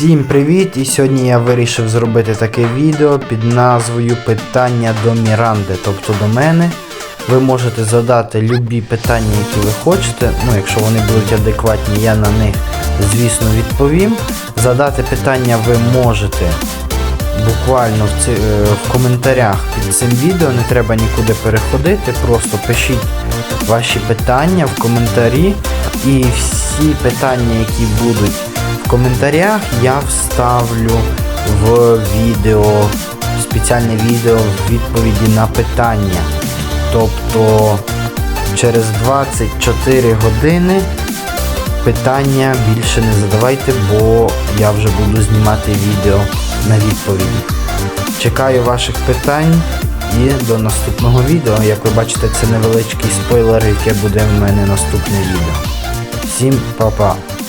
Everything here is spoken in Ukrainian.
Всім привіт! І сьогодні я вирішив зробити таке відео під назвою Питання до Міранди, тобто до мене. Ви можете задати любі питання, які ви хочете. Ну, якщо вони будуть адекватні, я на них, звісно, відповім. Задати питання ви можете буквально в, ці, е, в коментарях під цим відео, не треба нікуди переходити, просто пишіть ваші питання в коментарі. І всі питання, які будуть коментарях, я вставлю в відео, спеціальне відео в відповіді на питання. Тобто через 24 години питання більше не задавайте, бо я вже буду знімати відео на відповіді. Чекаю ваших питань і до наступного відео. Як ви бачите, це невеличкий спойлер, яке буде в мене наступне відео. Всім па-па!